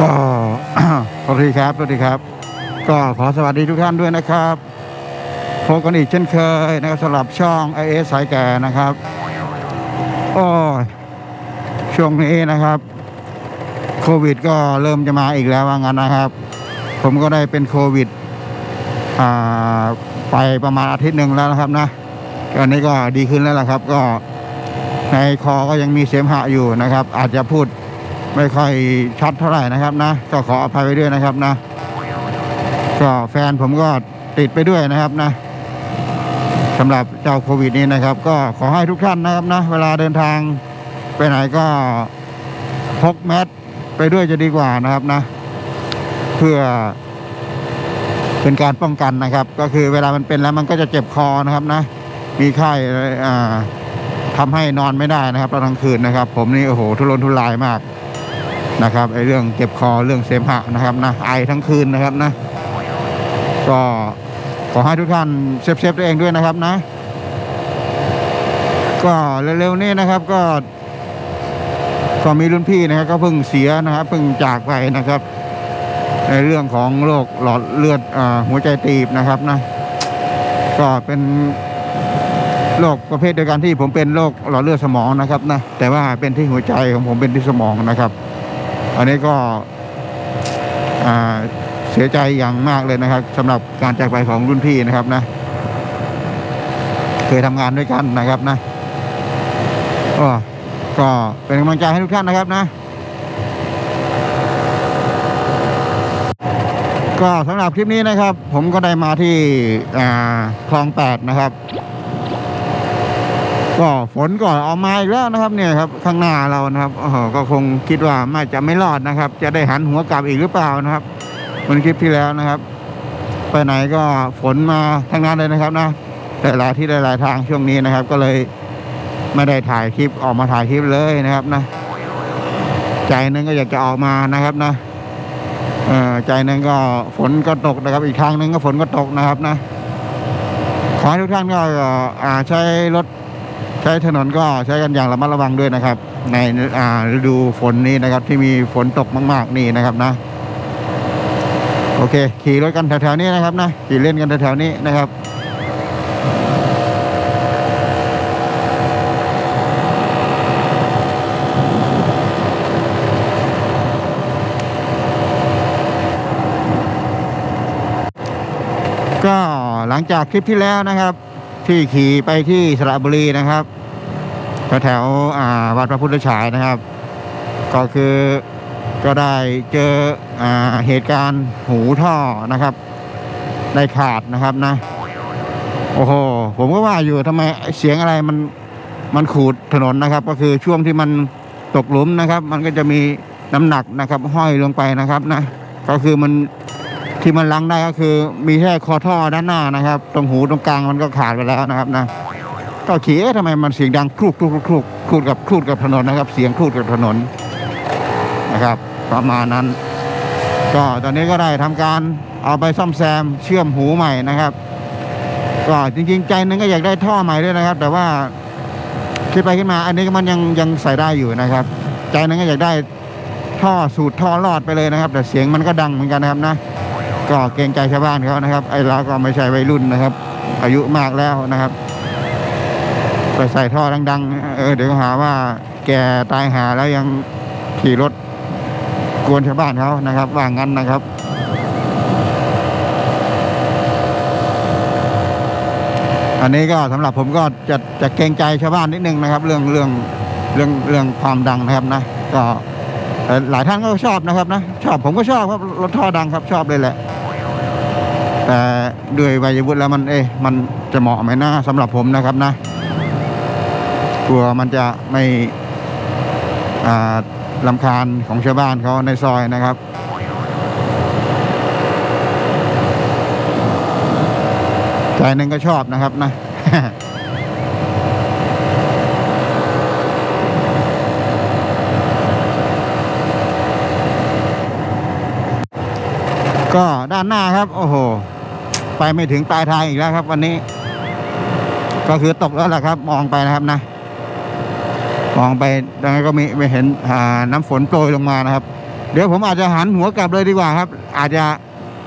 ก็สวัสดีครับสวัสดีครับ ก็ขอสวัสดีทุกท่านด้วยนะครับพบกันอีกเช่นเคยนะครับสำหรับช่องไอเอสสายแก่นะครับโอ้ช่วงนี้นะครับ โควิดก็เริ่มจะมาอีกแล้วว่างั้นนะครับ ผมก็ได้เป็นโควิดไปประมาณอาทิตย์หนึ่งแล้วนะครับนะตอนนี้ก็ดีขึ้นแล้วล่ะครับ ก็ในคอก็ยังมีเสมหะอยู่นะครับ อาจจะพูด ไม่ค่อยชัดเท่าไหร่นะครับนะ ก็ขออภัยไปด้วยนะครับนะ ก็แฟนผมก็ติดไปด้วยนะครับนะสำหรับเจ้าโควิดนี้นะครับ ก็ขอให้ทุกท่านนะครับนะ เวลาเดินทางไปไหนก็พกแมสไปด้วยจะดีกว่านะครับนะ เพื่อเป็นการป้องกันนะครับ ก็คือเวลามันเป็นแล้วมันก็จะเจ็บคอนะครับนะ มีไข้อ่าทำให้นอนไม่ได้นะครับตอนกลางคืนนะครับ ผมนี่โอ้โหทุรนทุรายมาก นะครับไอเรื่องเจ็บคอเรื่องเสมหะนะครับนะไอทั้งคืนนะครับนะ ก็ขอให้ทุกท่านเซฟเซฟตัวเองด้วยนะครับนะ ก็เร็วๆนี้นะครับก็ก็มีรุ่นพี่นะครับก็เพิ่งเสียนะครับเพิ่งจากไปนะครับ ในเรื่องของโรคหลอดเลือดอหัวใจตีบนะครับนะ ก็เป็นโรคประเภทเดียวกันที่ผมเป็นโรคหลอดเลือดสมองนะครับนะแต่ว่าเป็นที่หัวใจของผมเป็นที่สมองนะครับ อันนี้ก็เสียใจอย่างมากเลยนะครับสำหรับการจากไปของรุ่นพี่นะครับนะ เคยทำงานด้วยกันนะครับนะก็เป็นกำลังใจให้ทุกท่านนะครับนะก็สำหรับคลิปนี้นะครับ ผมก็ได้มาที่คลองแปดนะครับ ก็ฝนก็อนออกมาอีกแล้วนะครับเนี่ยครับข้างหน้าเรานะครับโอ้โหก็คงคิดว่าไม่จะไม่รอดนะครับ จะได้หันหัวกลับอีกหรือเปล่านะครับเหมือนคลิปที่แล้วนะครับ ไปไหนก็ฝนมาทั้งนั้นเลยนะครับนะแต่หลายที่หลายทางช่วงนี้นะครับ ก็เลยไม่ได้ถ่ายคลิปออกมาถ่ายคลิปเลยนะครับนะใจนึงก็อยากจะออกมานะครับนะใจนึงก็ฝนก็ตกนะครับ อีกทางนึงก็ฝนก็ตกนะครับนะขอให้ทุกท่านก็ใช้รถ ใช้ถนนก็ใช้กันอย่างระมัดระวังด้วยนะครับ ในฤดูฝนนี้นะครับที่มีฝนตกมาก ๆนี่นะครับนะ โอเค ขี่รถกันแถวๆนี้นะครับนะขี่เล่นกันแถวๆนี้นะครับก็หลังจากคลิปที่แล้วนะครับ ที่ขี่ไปที่สระบุรีนะครับแถวๆอ่าวัดพระพุทธฉายนะครับ ก็คือก็ได้เจออ่าเหตุการณ์หูท่อนะครับได้ขาดนะครับนะ โอ้โหผมก็ว่าอยู่ทำไมเสียงอะไรมันมันขูดถนนนะครับ ก็คือช่วงที่มันตกหลุมนะครับ มันก็จะมีน้ำหนักนะครับ ห้อยลงไปนะครับนะ ก็คือมัน ที่มันลังได้ก็คือมีแค่คอท่อด้านหน้านะครับ ตรงหูตรงกลางมันก็ขาดไปแล้วนะครับนะก็ขี่เอ๊ะทำไมมันเสียงดังคลุกคลุกคลุกคลุกคลุกกับคลุกกับถนนนะครับ เสียงคลุกกับถนนนะครับ ประมาณนั้น ก็ตอนนี้ก็ได้ทำการเอาไปซ่อมแซมเชื่อมหูใหม่นะครับก็จริงๆใจนึงก็อยากได้ท่อใหม่ด้วยนะครับ แต่ว่าคิดไปคิดมา อันนี้มันยังยังใส่ได้อยู่นะครับ ใจนึงก็อยากได้ท่อสูตรท่อรอดไปเลยนะครับ แต่เสียงมันก็ดังเหมือนกันนะครับนะ ก็เกรงใจชาวบ้านเขานะครับ ไอ้เราก็ไม่ใช่วัยรุ่นนะครับ อายุมากแล้วนะครับไปใส่ท่อดัง ๆ เออเดี๋ยวหาว่าแกตายหาแล้วยังขี่รถกวนชาวบ้านเขานะครับ ว่างั้นนะครับอันนี้ก็สำหรับผมก็จะจะเกรงใจชาวบ้านนิดนึงนะครับ เรื่องเรื่องเรื่องเรื่องความดังนะครับนะ ก็หลายท่านก็ชอบนะครับนะ ชอบผมก็ชอบครับรถท่อดังครับชอบเลยแหละ แต่ด้วยวัยวุฒิแล้วมันเอ๊ะมันจะเหมาะไหมนะสำหรับผมนะครับนะ กลัวมันจะไม่อ่าลำคาญของชาวบ้านเขาในซอยนะครับใจหนึ่งก็ชอบนะครับนะก็ด้านหน้าครับ โอ้โห ไปไม่ถึงปลายทางอีกแล้วครับ วันนี้ ก็คือตกแล้วแหละครับ มองไปนะครับนะ มองไปดังนั้นก็มีไม่เห็นน้ำฝนโปรยลงมานะครับ เดี๋ยวผมอาจจะหันหัวกลับเลยดีกว่าครับ อาจจะ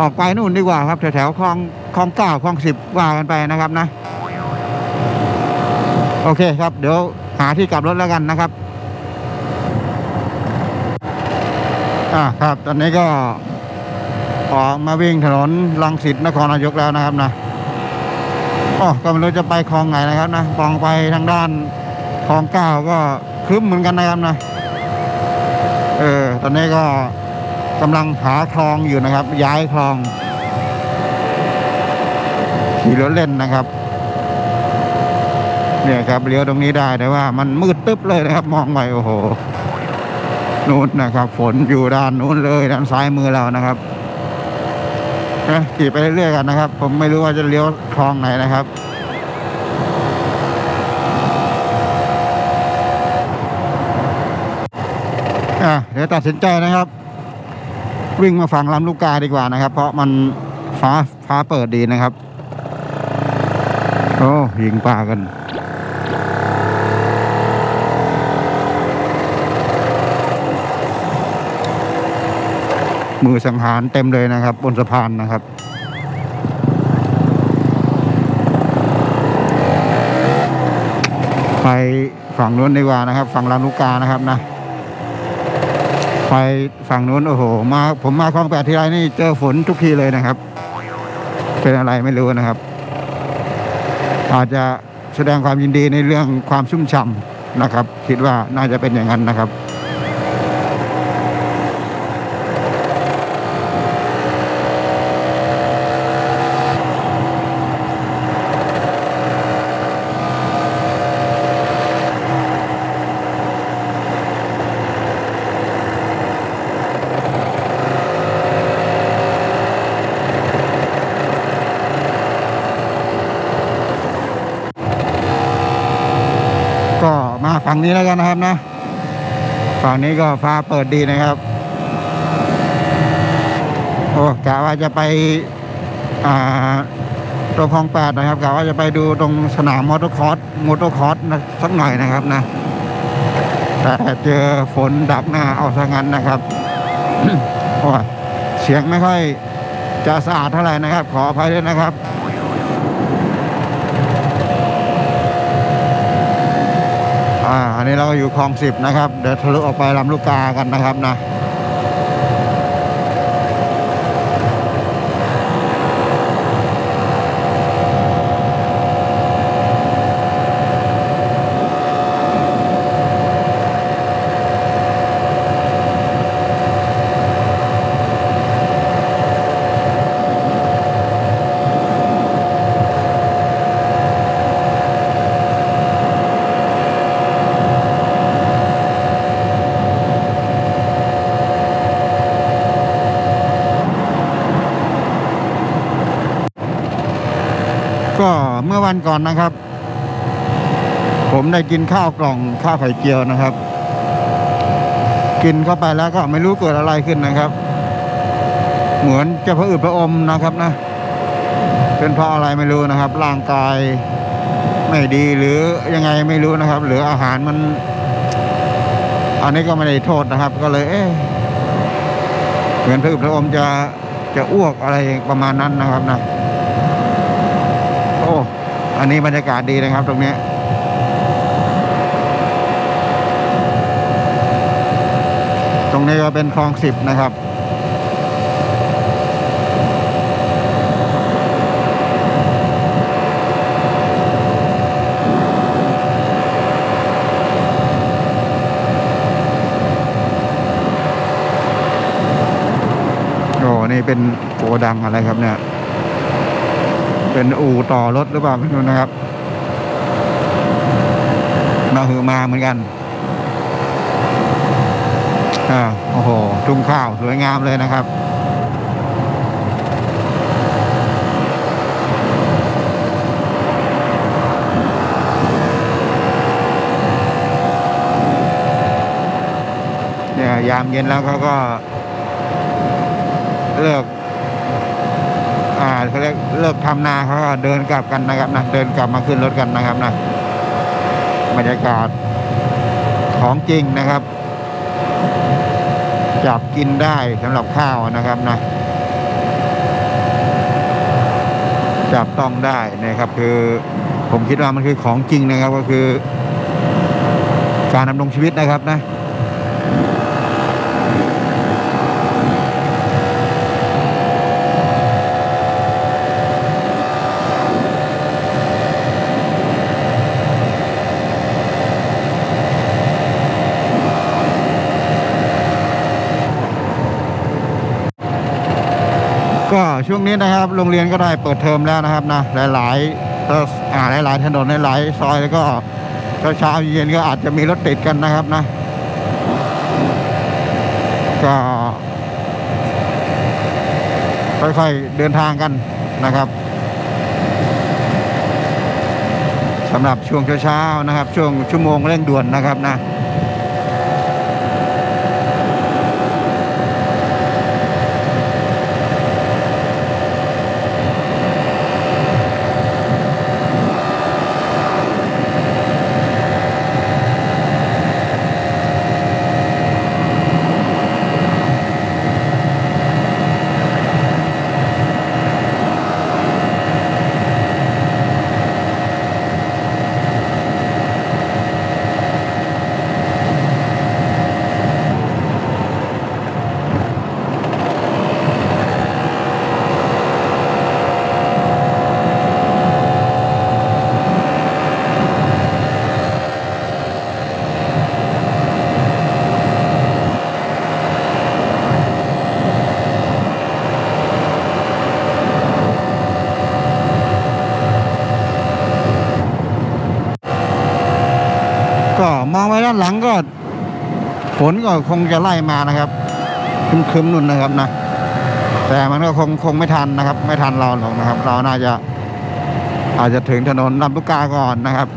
ออกไปนู่นดีกว่าครับแถวแถวๆคลองคลองเก้าคลองสิบว่ากันไปนะครับนะ โอเคครับ เดี๋ยวหาที่กลับรถแล้วกันนะครับ อ่าครับ ตอนนี้ก็ ออกมาวิ่งถนนลังสิตนครนายกแล้วนะครับนะอ๋อก็ไม่รู้จะไปคลองไหนนะครับนะมองไปทางด้านคลองเก้าก็ครึ้มเหมือนกันนะครับนะเออตอนนี้ก็กำลังหาคลองอยู่นะครับ ย้ายคลองขี่รถเล่นนะครับเนี่ยครับเลี้ยวตรงนี้ได้แต่ว่า มันมืดตึ๊บเลยนะครับมองไปโอ้โหนู่นนะครับ ฝนอยู่ด้านนู้นเลยด้านซ้ายมือเรานะครับ นะขี่ไปเรื่อยๆกันนะครับ ผมไม่รู้ว่าจะเลี้ยวคลองไหนนะครับอะเดี๋ยวตัดสินใจนะครับ วิ่งมาฝั่งลำลูกกาดีกว่านะครับ เพราะมันฟ้าฟ้าเปิดดีนะครับ โอ้ยิงปลากัน มือสังหารเต็มเลยนะครับ บนสะพานนะครับไปฝั่งนู้นดีกว่านะครับ ฝั่งลำลูกกานะครับนะไปฝั่งนู้นโอ้โห มาผมมาคลองแปดทีไรนี่เจอฝนทุกทีเลยนะครับ เป็นอะไรไม่รู้นะครับ อาจจะแสดงความยินดีในเรื่องความชุ่มฉ่ำนะครับ คิดว่าน่าจะเป็นอย่างนั้นนะครับ ก็มา ฝั่งนี้แล้วกันนะครับนะ ฝั่งนี้ก็ฟ้าเปิดดีนะครับ โอ้กะว่าจะไปอ่าตรงคลองแปดนะครับกะว่าจะไปดูตรงสนามมอเตอร์คอร์สมอเตอร์คอร์สนะสักหน่อยนะครับนะ แต่เจอฝนดับหน้าเอาซะงั้นนะครับโอ้เสียงไม่ค่อยจะสะอาดเท่าไหร่นะครับ ขออภัยด้วยนะครับ อ่าอันนี้เราก็อยู่คลองสิบนะครับ เดี๋ยวทะลุออกไปลำลูกกากันนะครับนะ ก็เมื่อวันก่อนนะครับ ผมได้กินข้าวกล่องข้าวไข่เจียวนะครับ กินเข้าไปแล้วก็ไม่รู้เกิดอะไรขึ้นนะครับ เหมือนจะพะอืดพระอมนะครับนะ เป็นเพราะอะไรไม่รู้นะครับ ร่างกายไม่ดีหรือยังไงไม่รู้นะครับ หรืออาหารมัน อันนี้ก็ไม่ได้โทษนะครับ ก็เลย เอ๊ะเหมือนพระอืดพระอมจะจะอ้วกอะไรประมาณนั้นนะครับนะ อันนี้บรรยากาศดีนะครับตรงนี้ตรงนี้ก็เป็นคลองสิบนะครับ โอ้ นี่เป็นโกดังอะไรครับเนี่ย เป็นอู่ต่อรถหรือเปล่าไม่รู้นะครับมาหือมาเหมือนกันอ่าโอ้โหทุ่งข้าวสวยงามเลยนะครับเนี่ยยามเย็นแล้วเขาก็เลิก อ่าเขาเรียกเลิกทำนาเขาก็เดินกลับกันนะครับนะเดินกลับมาขึ้นรถกันนะครับนะบรรยากาศของจริงนะครับ จับกินได้สำหรับข้าวนะครับนะจับต้องได้นะครับ คือผมคิดว่ามันคือของจริงนะครับก็คือ การดำรงชีวิตนะครับนะ ก็ ช่วงนี้นะครับ โรงเรียนก็ได้เปิดเทอมแล้วนะครับนะหลายๆเอ่ออ่าหลายๆถนนหลายซอยแล้วก็เช้าเย็นก็อาจจะมีรถติดกันนะครับนะก็ค่อยๆเดินทางกันนะครับสำหรับช่วงเช้าๆนะครับ ช่วงชั่วโมงเร่งด่วนนะครับนะ ด้านหลังก็ฝนก็คงจะไล่มานะครับครึมๆนุ่นนะครับนะแต่มันก็คงคงไม่ทันนะครับ ไม่ทันเราหรอกนะครับ เราน่าจะอาจจะถึงถนนลำลูกกาก่อนนะครับ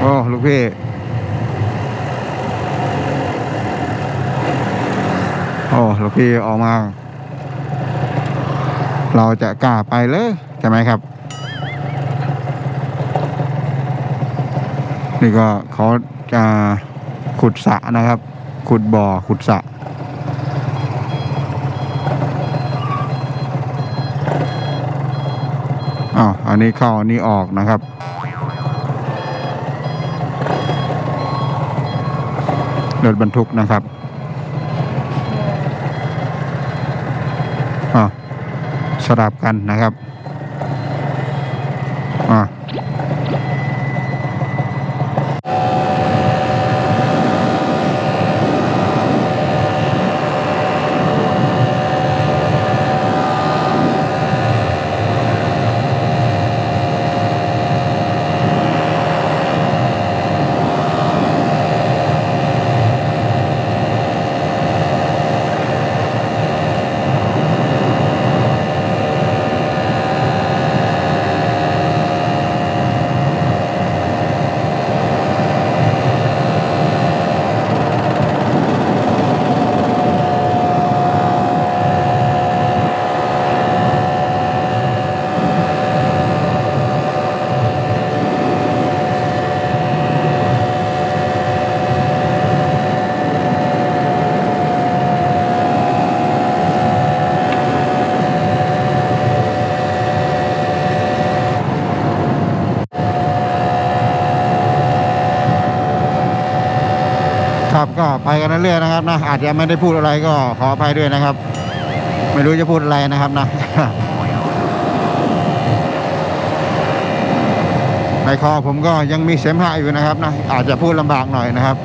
โอ้ลูกพี่โอ้ลูกพี่ออกมา เราจะกล้าไปเลยใช่ไหมครับ นี่ก็เขาจะขุดสระนะครับ ขุดบ่อขุดสระอ้าวอันนี้เข้าอันนี้ออกนะครับรถบรรทุกนะครับอ่าสลับกันนะครับ ไปกันเรื่อยๆนะครับนะอาจจะไม่ได้พูดอะไรก็ขออภัยด้วยนะครับ ไม่รู้จะพูดอะไรนะครับนะในคอผมก็ยังมีเสมหะอยู่นะครับนะอาจจะพูดลำบากหน่อยนะครับ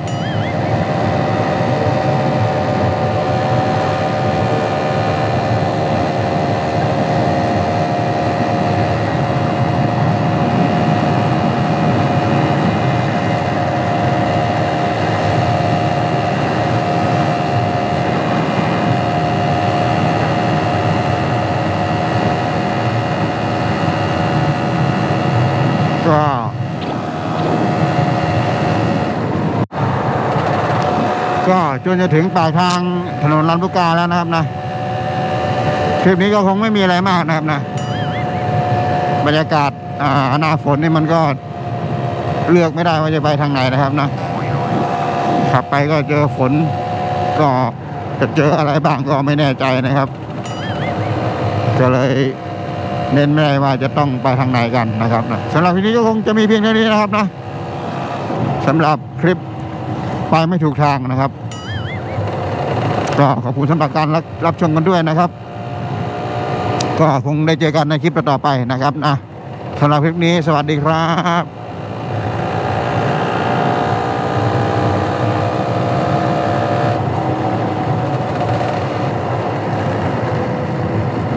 ก็ก็จนจะถึงปากทางถนนลำลูกกาแล้วนะครับนะคลิปนี้ก็คงไม่มีอะไรมากนะครับนะ บรรยากาศอ่าหน้าฝนนี่มันก็เลือกไม่ได้ว่าจะไปทางไหนนะครับนะขับไปก็เจอฝนก็จะเจออะไรบ้างก็ไม่แน่ใจนะครับ ก็เลย เน้นไม่ได้ว่าจะต้องไปทางไหนกันนะครับนะสำหรับทีนี้ก็คงจะมีเพียงเท่านี้นะครับนะสำหรับคลิปไปไม่ถูกทางนะครับก็ขอบคุณสำหรับการรับรับชมกันด้วยนะครับ ก็คงได้เจอกันในคลิปต่อไปนะครับนะสำหรับคลิปนี้สวัสดีครับ